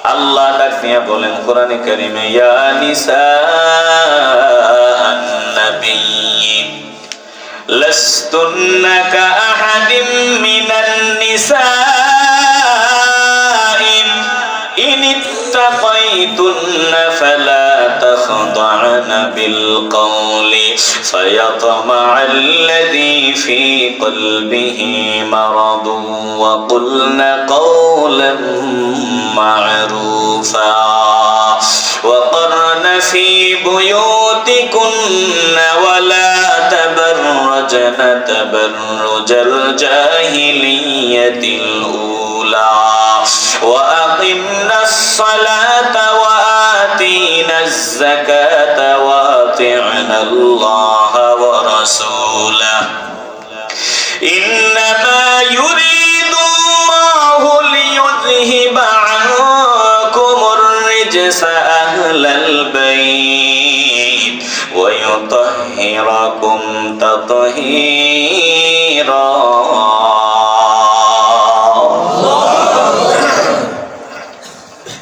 আল্লাহ ডাক নিয়ে বলেন কোরআনে কারিমে ইয়া নিসা নবী لستن كأحد من النساء إن اتقيتن فلا تخضعن بالقول فيطمع الذي في قلبه مرض وقلن قولا معروفا. وقرن في بيوتكن ولا تبرجن تبرج الجاهلية الأولى. وأقمنا الصلاة وآتينا الزكاة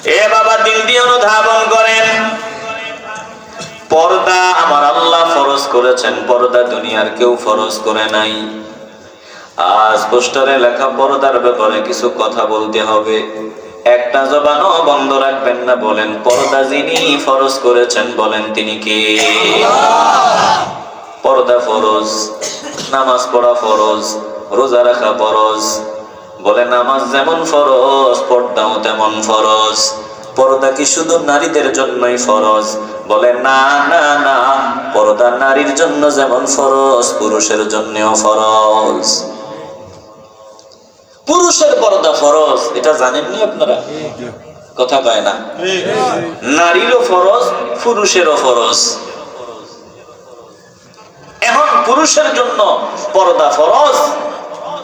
এ বাবা দিন দিয়ে অনুধাবন করেন। পর্দা আমার আল্লাহ ফরজ করেছেন, পর্দা দুনিয়ার কেউ ফরজ করে নাই। আজ পোস্টারে লেখা, পর্দার ব্যাপারে কিছু কথা বলতে হবে। একটা জবানও বন্ধ রাখবেন না, বলেন, পর্দা যিনি ফরজ করেছেন, বলেন তিনি কে? পর্দা ফরজ, নামাজ পড়া ফরজ, রোজা রাখা ফরজ বলে, নামাজ যেমন ফরজ, পর্দাও তেমন ফরজ। পর্দা কি শুধু নারীদের জন্যই ফরজ? বলে, না না না, পর্দা নারীর জন্য যেমন ফরজ, পুরুষের জন্যও ফরজ। পুরুষের পর্দা ফরজ, এটা জানেননি আপনারা? কথা কয় না। নারীরও ফরজ, পুরুষেরও ফরজ। এখন পুরুষের জন্য পর্দা ফরজ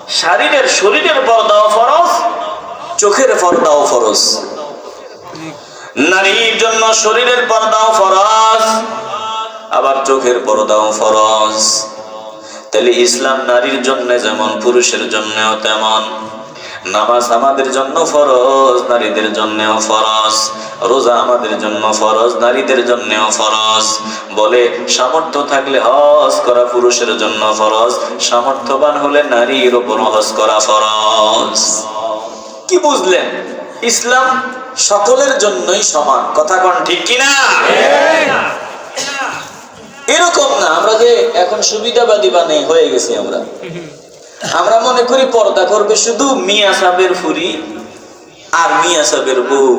শারীরের শরীরের পর্দাও ফরজ, চোখের পর্দাও ফরজ। নারীর জন্য শরীরের পর্দাও ফরজ, আবার চোখের পর্দাও ফরজ। তাহলে ইসলাম নারীর জন্য যেমন, পুরুষের জন্যও তেমন। নামাজ আমাদের জন্য ফরজ নারীদের জন্যও ফরজ। রোজা আমাদের জন্য ফরজ নারীদের জন্যও ফরজ। বলে সামর্থ্য থাকলে হজ করা পুরুষের জন্য ফরজ সামর্থ্যবান হলে নারীর ওপর হজ করা ফরজ। কি বুঝলেন? ইসলাম সকলের জন্যই সমান। কথা কোন ঠিক কিনা এরকম না আমরা যে এখন সুবিধাবাদী বানে হয়ে গেছি আমরা। আমরা মনে করি পর্দা করবে শুধু মিয়া সাহেবের ফুরি আর মিয়া সাহেবের বউ।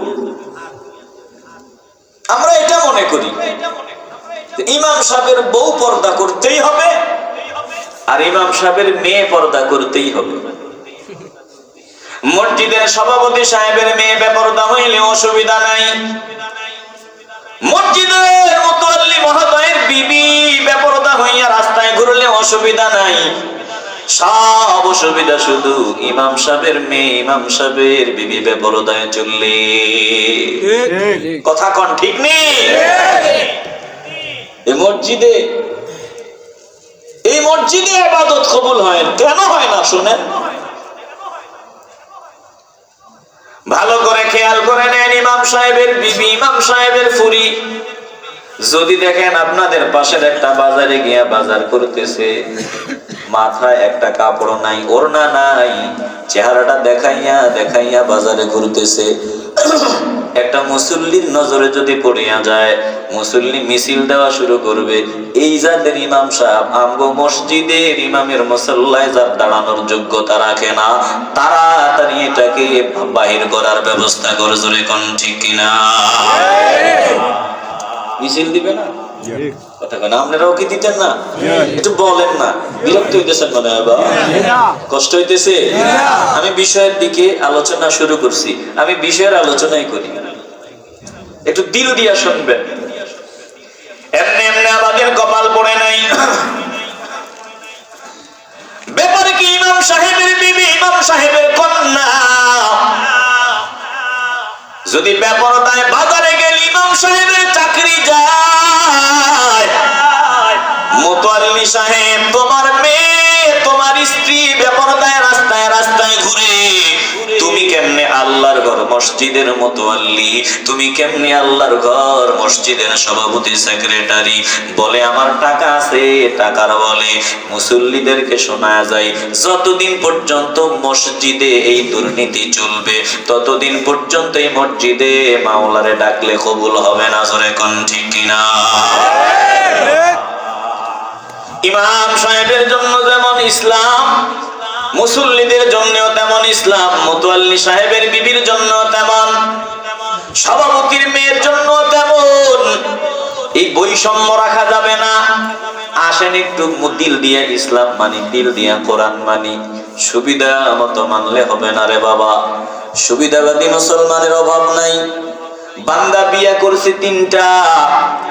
আমরা এটা মনে করি। ইমাম সাহেবের বউ পর্দা করতেই হবে আর ইমাম সাহেবের মেয়ে পর্দা করতেই হবে। মসজিদের সভাপতি সাহেবের মেয়ে বেপরদা হইলে অসুবিধা নাই। মসজিদের মুতল্লি মহোদয়ের বিবি বেপরদা হইয়া রাস্তায় ঘুরলে অসুবিধা নাই। সব অসুবিধা শুধু ইমাম সাহেবের মেয়ে ইমাম সাহেবের বিবি বেপরদায় চললে। কথা কন ঠিক নেই এই মসজিদে এই মসজিদে আবাদত কবুল হয় কেন হয় না শুনেন? ভালো করে খেয়াল করে নেন ইমাম সাহেবের বিবি ইমাম সাহেবের ফুরি। যদি দেখেন আপনাদের পাশের একটা বাজারে গিয়া বাজার করতেছে মাথায় একটা কাপড় নাই ওড়না নাই। চেহারাটা দেখাইয়া দেখাইয়া বাজারে ঘুরতেছে। একটা মুসল্লির নজরে যদি পড়িয়া যায় মুসল্লি মিছিল দেওয়া শুরু করবে। এই যাদের ইমাম সাহেব আমগো মসজিদের ইমামের মুসল্লায় যার দাঁড়ানোর যোগ্যতা রাখে না তাড়াতাড়ি এটাকে বাহির করার ব্যবস্থা করে জোরে কোন ঠিক কিনা? মিছিল দিবে না? আপনারাও কি দিতেন না? একটু বলেন না বিরক্ত হইতেছেন মনে হয় কষ্ট হইতেছে? আমি বিষয়ের দিকে আলোচনা শুরু করছি। আমি বিষয়ের আলোচনাই করি। একটু দিল দিয়া শুনবেন। এমনি এমনি আমাদের কপাল পড়ে নাই। ব্যাপারে কি ইমাম সাহেবের বিবি ইমাম সাহেবের কন্যা? যদি ব্যাপারতায় বাজারে গেলে ইমাম সাহেবের চাকরি যায় মোতাল্লি সাহেব তোমার মেয়ে তোমার স্ত্রী বেপরদায় রাস্তায় রাস্তায় ঘুরে। আল্লাহর ঘর, মসজিদের মতো আল্লি তুমি কেমনি আল্লাহর ঘর, মসজিদের সভাপতি, সেক্রেটারি? বলে, আমার টাকা আছে। টাকার বলে, মুসল্লিদেরকে শোনা যায়, যতদিন পর্যন্ত মসজিদে এই দুর্নীতি চলবে, ততদিন পর্যন্ত এই মসজিদে মাওলারে ডাকলে কবুল হবে না। জোরে কোন ঠিক কিনা? ইমাম সাহেবের জন্য যেমন ইসলাম মুসল্লিদের জন্যও তেমন ইসলাম, মতোয়াল্লি সাহেবের বিবির জন্য তেমন, সভাপতির মেয়ের জন্য তেমন। এই বৈষম্য রাখা যাবে না। আসেন একটু দিল দিয়ে ইসলাম মানি, দিল দিয়ে কোরআন মানি। সুবিধা মতো মানলে হবে না রে বাবা। সুবিধাবাদী মুসলমানের অভাব নাই। বান্দা বিয়া করছে তিনটা।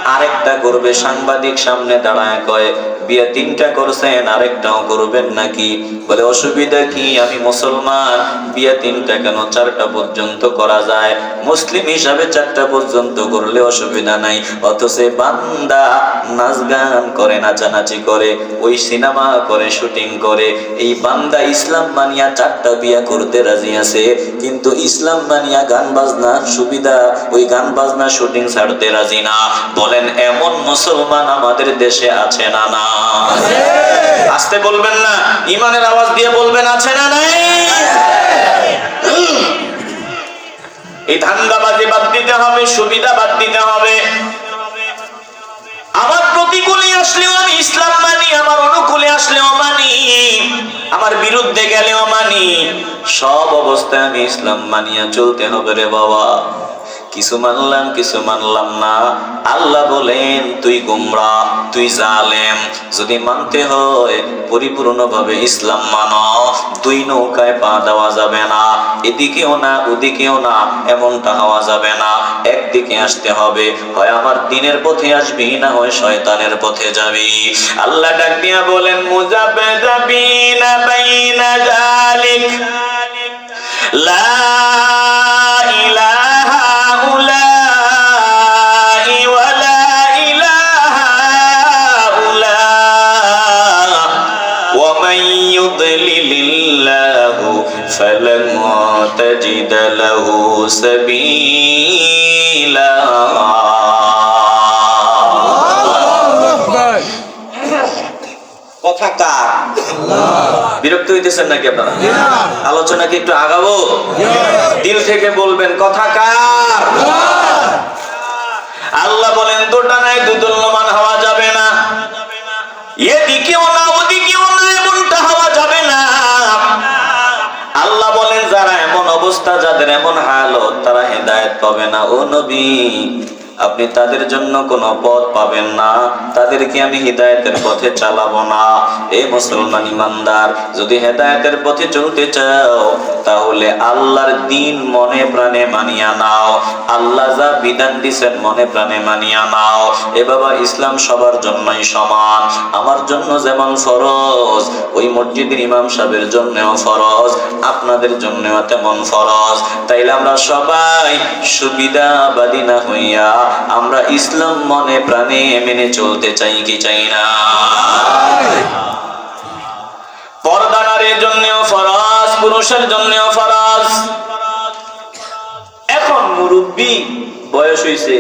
আরেকটা করবে, সাংবাদিক সামনে দাঁড়ায় কয়, বিয়া তিনটা করছেন, আরেকটাও করবেন নাকি? বলে, অসুবিধা কি? আমি মুসলমান। বিয়া তিনটা কেন? চারটা পর্যন্ত করা যায়। মুসলিম হিসাবে চারটা পর্যন্ত করলে অসুবিধা নাই। অথচ বান্দা নাচ গান করে, নাচানাচি করে, ওই সিনেমা করে, শুটিং করে। এই বান্দা ইসলাম মানিয়া চারটা বিয়া করতে রাজি আছে। কিন্তু ইসলাম মানিয়া গান বাজনার সুবিধা, ওই গান বাজনা শুটিং ছাড়তে রাজি না। বলেন, এমন মুসলমান আমাদের দেশে আছে না না? আসতে বলবেন না, ইমানের আওয়াজ দিয়ে বলবেন, আছে না নাই? এই ধান্দাবাজি বাদ দিতে হবে, সুবিধা বাদ দিতে হবে। আমার প্রতিকূলে আসলেও আমি ইসলাম মানি, আমার অনুকূলে আসলেও মানি, আমার বিরুদ্ধে গেলেও মানি, সব অবস্থায় আমি ইসলাম মানিয়া চলতে হবে রে বাবা। কিছু মানলাম কিছু মানলাম না। আল্লাহ বলেন, তুই গুমরা, তুই জালেম। যদি মানতে হয়, পরিপূর্ণভাবে ইসলাম মানো। দুই নৌকায় পা দেওয়া যাবে না। এদিকেও না, ওদিকেও না, এমনটা হওয়া যাবে না। একদিকে আসতে হবে। হয় আমার দিনের পথে আসবি, না হয় শয়তানের পথে যাবি। আল্লাহ ডাক দিয়া বলেন মুজাবে যাবি না লা تجد له سبيلا কথা কার বিরক্ত হইতেছেন নাকি আপনারা আলোচনা কি একটু আগাবো দিল থেকে বলবেন কথা কার আল্লাহ বলেন দুটা নাই দুদুল্যমান হওয়া যাবে না এদিকেও অবস্থা যাদের এমন হালত তারা হেদায়ত পাবে না। ও নবী আপনি তাদের জন্য কোনো পথ পাবেন না। তাদেরকে আমি হিদায়তের পথে চালাবো না। এ মুসলমান ইমানদার, যদি হেদায়েতের পথে চলতে চাও, তাহলে আল্লাহর দিন মনে প্রাণে মানিয়া নাও। আল্লাহ যা বিধান দিছেন মনে প্রাণে মানিয়া নাও। এ বাবা, ইসলাম সবার জন্যই সমান। আমার জন্য যেমন ফরজ, ওই মসজিদের ইমাম সাহেবের জন্যও ফরজ, আপনাদের জন্যও তেমন ফরজ। তাইলে আমরা সবাই সুবিধাবাদী না হইয়া আমরা ইসলাম মনে প্রাণে মেনে চলতে চাই কি চাই না? পর্দা নারীর জন্যও ফরজ, পুরুষের জন্যও ফরজ। এখন মুরব্বী বয়স হইছে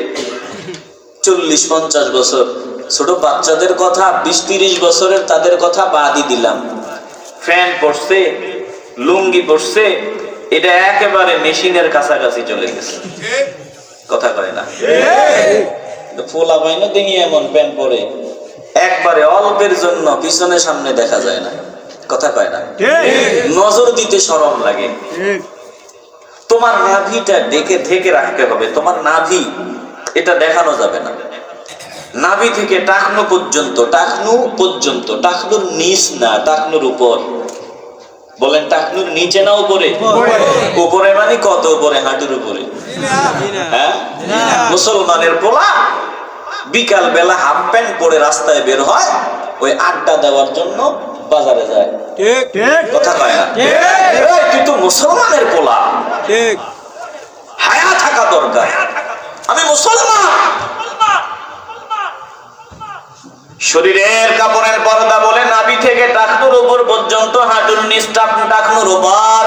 চল্লিশ পঞ্চাশ বছর। ছোট বাচ্চাদের কথা, বিশ তিরিশ বছরের তাদের কথা বাদই দিলাম। ফ্যান পড়ছে, লুঙ্গি পড়ছে, এটা একেবারে মেশিনের কাছাকাছি চলে গেছে। কথা কয় না। ফোলা বাইনা দেখি এমন প্যান্ট পরে। একবারে অল্পের জন্য পিছনে সামনে দেখা যায় না। কথা কয় না। নজর দিতে সরম লাগে। তোমার নাভিটা ডেকে থেকে রাখতে হবে। তোমার নাভি, এটা দেখানো যাবে না। নাভি থেকে টাকনু পর্যন্ত টাকনু পর্যন্ত, টাকনুর নিচ না, টাকনুর উপর। বলেন টাকনুর নিচে না উপরে? উপরে। মানে কত উপরে? হাঁটুর উপরে। হ্যাঁ? মুসলমানের পোলা বিকাল বেলা হাফ প্যান্ট পরে রাস্তায় বের হয় ওই আড্ডা দেওয়ার জন্য বাজারে যায়। কথা কয় না? এই, মুসলমানের পোলা। ঠিক। হায়া থাকা দরকার। আমি মুসলমান। শরীরের কাপড়ের পর্দা বলে নাভি থেকে টাকনুর উপর পর্যন্ত হাঁটুর নিচ টাক- টাকনুর উপর।